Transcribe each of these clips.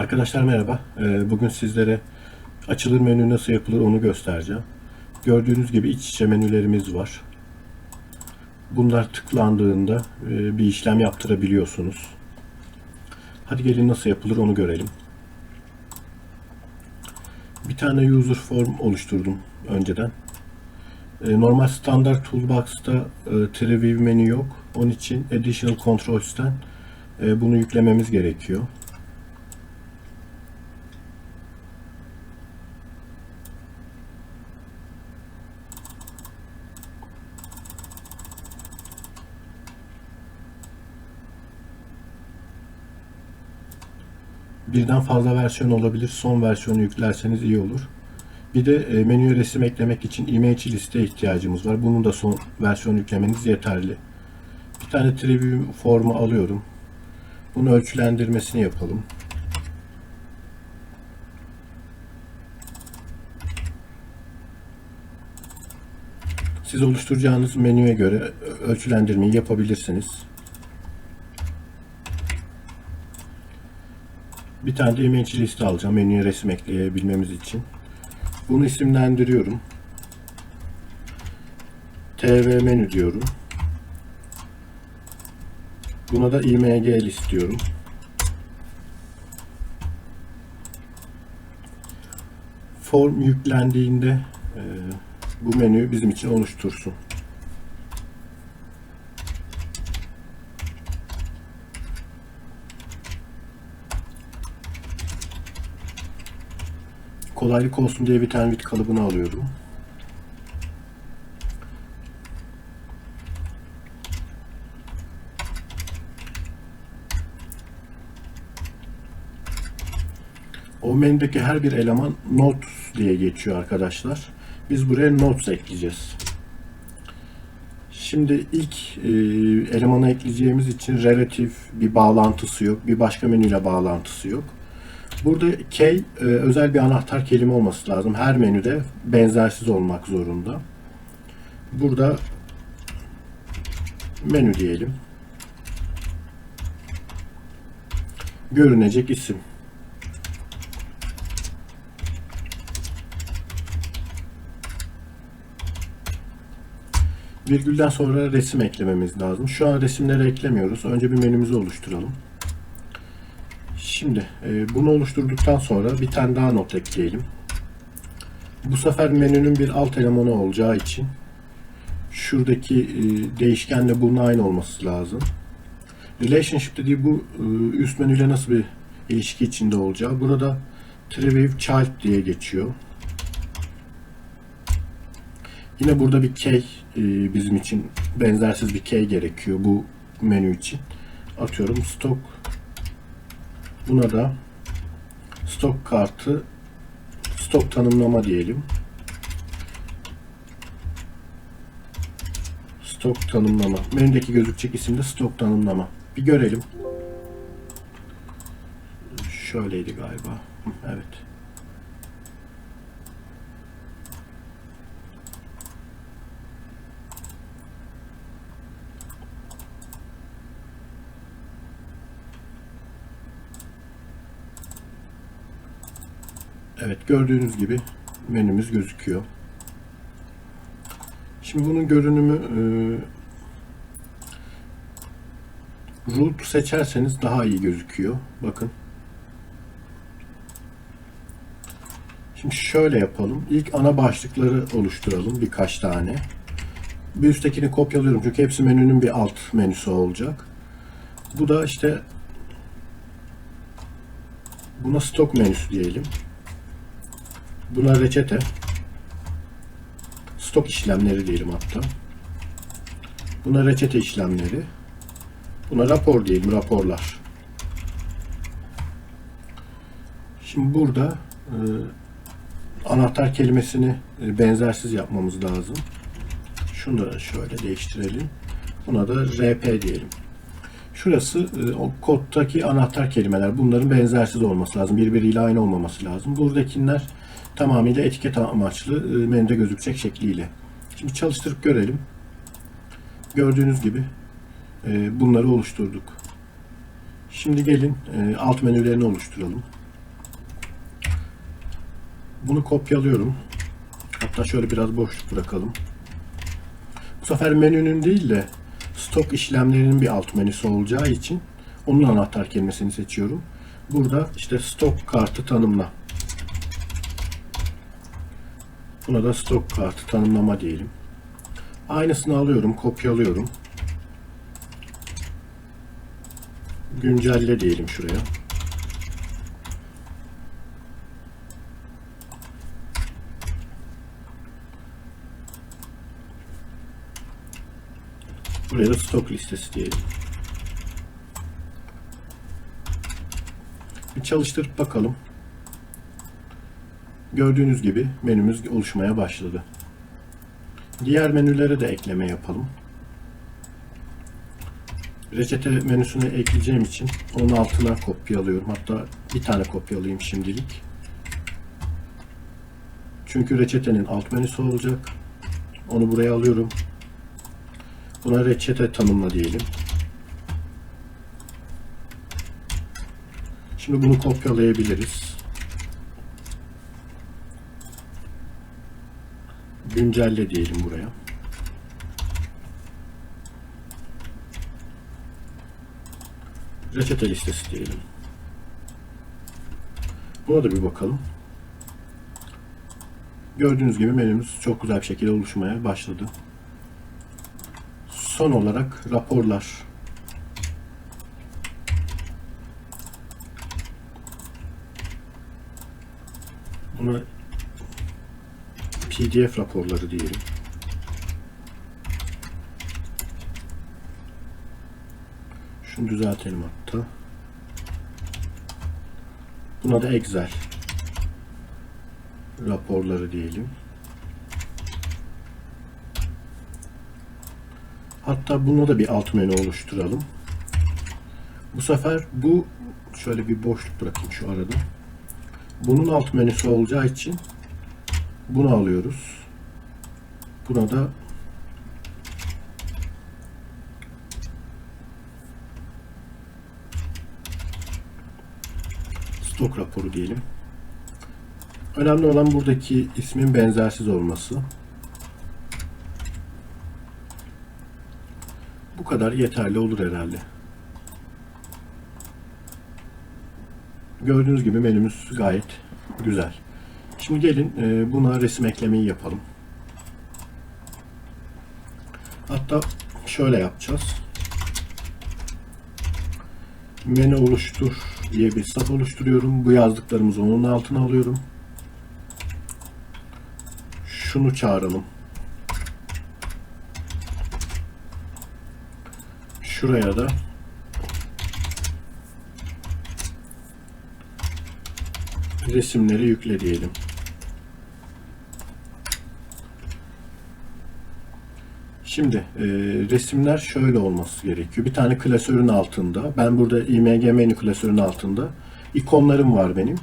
Arkadaşlar merhaba. Ee, Bugün sizlere açılır menü nasıl yapılır onu göstereceğim. Gördüğünüz gibi iç içe menülerimiz var. Bunlar tıklandığında e, bir işlem yaptırabiliyorsunuz. Hadi gelin nasıl yapılır onu görelim. Bir tane user form oluşturdum önceden. E, Normal standart toolbox'ta e, Treview menü yok. Onun için Additional Controls'ten bunu yüklememiz gerekiyor. Birden fazla versiyon olabilir. Son versiyonu yüklerseniz iyi olur. Bir de e, menüye resim eklemek için image liste ihtiyacımız var. Bunun da son versiyonu yüklemeniz yeterli. Bir tane Treview formu alıyorum. Bunu ölçülendirmesini yapalım. Siz oluşturacağınız menüye göre ölçülendirmeyi yapabilirsiniz. Bir tane de image liste alacağım menüye resim ekleyebilmemiz için. Bunu isimlendiriyorum. TV menü diyorum. Buna da img list diyorum. Form yüklendiğinde e, bu menüyü bizim için oluştursun. Kolaylık olsun diye bir tane bit kalıbını alıyorum. O menüdeki her bir eleman notes diye geçiyor arkadaşlar. Biz buraya notes ekleyeceğiz. Şimdi ilk e, elemana ekleyeceğimiz için relatif bir bağlantısı yok. Bir başka menüyle bağlantısı yok. Burada key e, özel bir anahtar kelime olması lazım. Her menüde benzersiz olmak zorunda. Burada menü diyelim. Görünecek isim. Virgülden sonra resim eklememiz lazım. Şu an resimleri eklemiyoruz. Önce bir menümüzü oluşturalım. Şimdi e, bunu oluşturduktan sonra bir tane daha not ekleyelim. Bu sefer menünün bir alt elemanı olacağı için şuradaki e, değişkenle bunun aynı olması lazım. Relationship dediği bu e, üst menüyle nasıl bir ilişki içinde olacağı. Burada Treview Child diye geçiyor. Yine burada bir key e, bizim için benzersiz bir key gerekiyor bu menü için. Atıyorum stock Buna da stok kartı stok tanımlama diyelim. Stok tanımlama. Menüdeki gözükecek isimde stok tanımlama. Bir görelim. Şöyleydi galiba. Evet. Evet gördüğünüz gibi menümüz gözüküyor. Şimdi bunun görünümü e, root seçerseniz daha iyi gözüküyor. Bakın. Şimdi şöyle yapalım. İlk ana başlıkları oluşturalım birkaç tane. Bir üsttekini kopyalıyorum çünkü hepsi menünün bir alt menüsü olacak. Bu da işte buna stok menüsü diyelim. Buna reçete. Stok işlemleri diyelim hatta. Buna reçete işlemleri. Buna rapor diyelim, raporlar. Şimdi burada e, anahtar kelimesini e, benzersiz yapmamız lazım. Şunu da şöyle değiştirelim. Buna da RP diyelim. Şurası e, o koddaki anahtar kelimeler. Bunların benzersiz olması lazım. Birbiriyle aynı olmaması lazım. Buradakiler tamamıyla etiket amaçlı e, menüde gözükecek şekliyle. Şimdi çalıştırıp görelim. Gördüğünüz gibi e, bunları oluşturduk. Şimdi gelin e, alt menülerini oluşturalım. Bunu kopyalıyorum. Hatta şöyle biraz boşluk bırakalım. Bu sefer menünün değil de stok işlemlerinin bir alt menüsü olacağı için onun anahtar kelimesini seçiyorum. Burada işte stok kartı tanımla. Buna da stok kartı tanımlama diyelim. Aynısını alıyorum, kopyalıyorum. Güncelle diyelim şuraya. Buraya da stok listesi diyelim. Bir çalıştırıp bakalım. Gördüğünüz gibi menümüz oluşmaya başladı. Diğer menülere de ekleme yapalım. Reçete menüsünü ekleyeceğim için onun altına kopyalıyorum. Hatta bir tane kopyalayayım şimdilik. Çünkü reçetenin alt menüsü olacak. Onu buraya alıyorum. Buna reçete tanımla diyelim. Şimdi bunu kopyalayabiliriz. Güncelle diyelim buraya. Reçete listesi diyelim. Buna da bir bakalım. Gördüğünüz gibi menümüz çok güzel bir şekilde oluşmaya başladı. Son olarak raporlar. Buna PDF raporları diyelim. Şunu düzeltelim hatta. Buna da Excel raporları diyelim. Hatta buna da bir alt menü oluşturalım. Bu sefer bu şöyle bir boşluk bırakayım şu arada. Bunun alt menüsü olacağı için bunu alıyoruz. Buna da stok raporu diyelim. Önemli olan buradaki ismin benzersiz olması. Bu kadar yeterli olur herhalde. Gördüğünüz gibi menümüz gayet güzel. Şimdi gelin e, buna resim eklemeyi yapalım. Hatta şöyle yapacağız. Menü oluştur diye bir sap oluşturuyorum. Bu yazdıklarımızı onun altına alıyorum. Şunu çağıralım. Şuraya da resimleri yükle diyelim. Şimdi e, resimler şöyle olması gerekiyor. Bir tane klasörün altında, ben burada img menü klasörün altında ikonlarım var benim.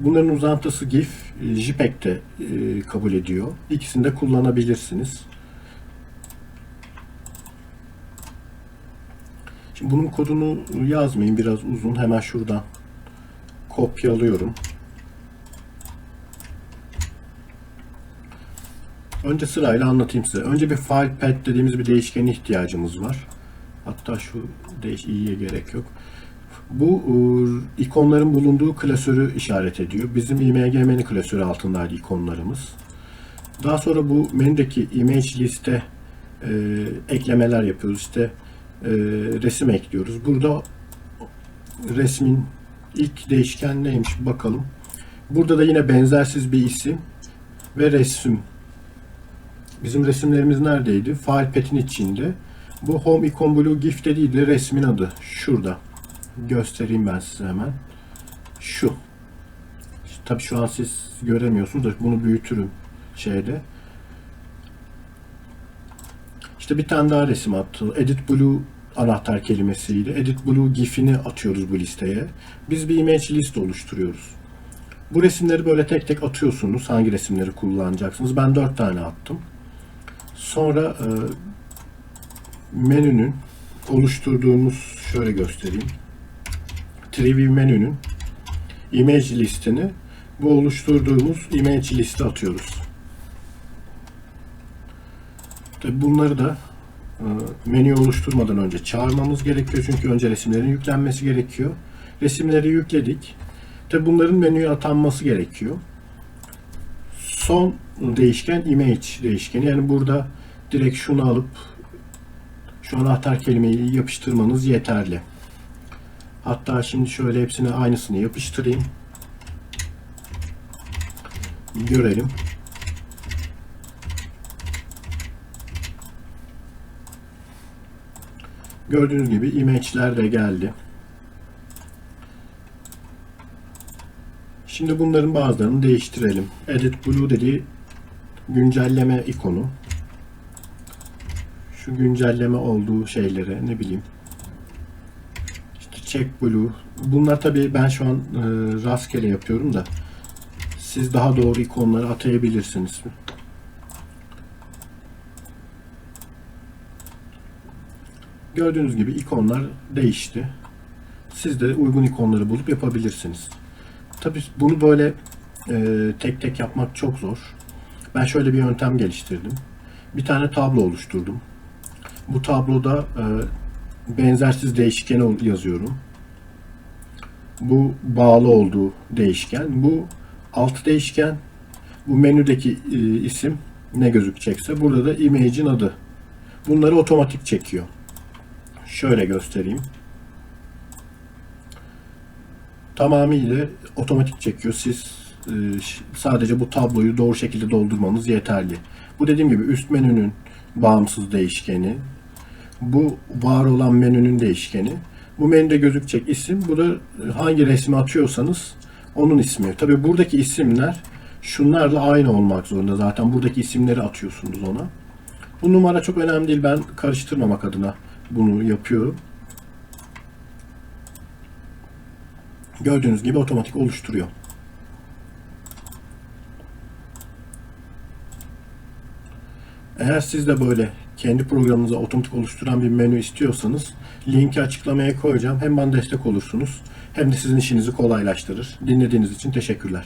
Bunların uzantısı GIF, e, JPEG de e, kabul ediyor. İkisini de kullanabilirsiniz. Şimdi bunun kodunu yazmayayım biraz uzun. Hemen şuradan kopyalıyorum. Önce sırayla anlatayım size. Önce bir file path dediğimiz bir değişkene ihtiyacımız var. Hatta şu değiş iyiye gerek yok. Bu e, ikonların bulunduğu klasörü işaret ediyor. Bizim img menü klasörü altındaydı ikonlarımız. Daha sonra bu menüdeki image liste e, eklemeler yapıyoruz. İşte e, resim ekliyoruz. Burada resmin ilk değişken neymiş bakalım. Burada da yine benzersiz bir isim ve resim Bizim resimlerimiz neredeydi? File pet'in içinde. Bu Home Icon Blue GIF de değil de resmin adı. Şurada. Göstereyim ben size hemen. Şu. Tabi şu an siz göremiyorsunuz da bunu büyütürüm şeyde. İşte bir tane daha resim attı. Edit Blue anahtar kelimesiyle. Edit Blue GIF'ini atıyoruz bu listeye. Biz bir image list oluşturuyoruz. Bu resimleri böyle tek tek atıyorsunuz. Hangi resimleri kullanacaksınız? Ben 4 tane attım. Sonra e, menünün oluşturduğumuz şöyle göstereyim. Preview menünün image listini bu oluşturduğumuz image listi atıyoruz. Tabi bunları da e, menü oluşturmadan önce çağırmamız gerekiyor çünkü önce resimlerin yüklenmesi gerekiyor. Resimleri yükledik. Tabi bunların menüye atanması gerekiyor. Son değişken image değişkeni. Yani burada direkt şunu alıp şu anahtar kelimeyi yapıştırmanız yeterli. Hatta şimdi şöyle hepsine aynısını yapıştırayım. Görelim. Gördüğünüz gibi image'ler de geldi. Şimdi bunların bazılarını değiştirelim. Edit Blue dediği güncelleme ikonu. Şu güncelleme olduğu şeylere ne bileyim. İşte Check Blue. Bunlar tabii ben şu an e, rastgele yapıyorum da siz daha doğru ikonları atayabilirsiniz. Gördüğünüz gibi ikonlar değişti. Siz de uygun ikonları bulup yapabilirsiniz. Tabii bunu böyle e, tek tek yapmak çok zor. Ben şöyle bir yöntem geliştirdim. Bir tane tablo oluşturdum. Bu tabloda e, benzersiz değişkeni yazıyorum. Bu bağlı olduğu değişken. Bu alt değişken. Bu menüdeki e, isim ne gözükecekse. Burada da image'in adı. Bunları otomatik çekiyor. Şöyle göstereyim. Tamamıyla otomatik çekiyor. Siz e, sadece bu tabloyu doğru şekilde doldurmanız yeterli. Bu dediğim gibi üst menünün bağımsız değişkeni. Bu var olan menünün değişkeni. Bu menüde gözükecek isim. Bu da hangi resmi atıyorsanız onun ismi. Tabi buradaki isimler şunlarla aynı olmak zorunda. Zaten buradaki isimleri atıyorsunuz ona. Bu numara çok önemli değil. Ben karıştırmamak adına bunu yapıyorum. Gördüğünüz gibi otomatik oluşturuyor. Eğer siz de böyle kendi programınıza otomatik oluşturan bir menü istiyorsanız linki açıklamaya koyacağım. Hem bana destek olursunuz hem de sizin işinizi kolaylaştırır. Dinlediğiniz için teşekkürler.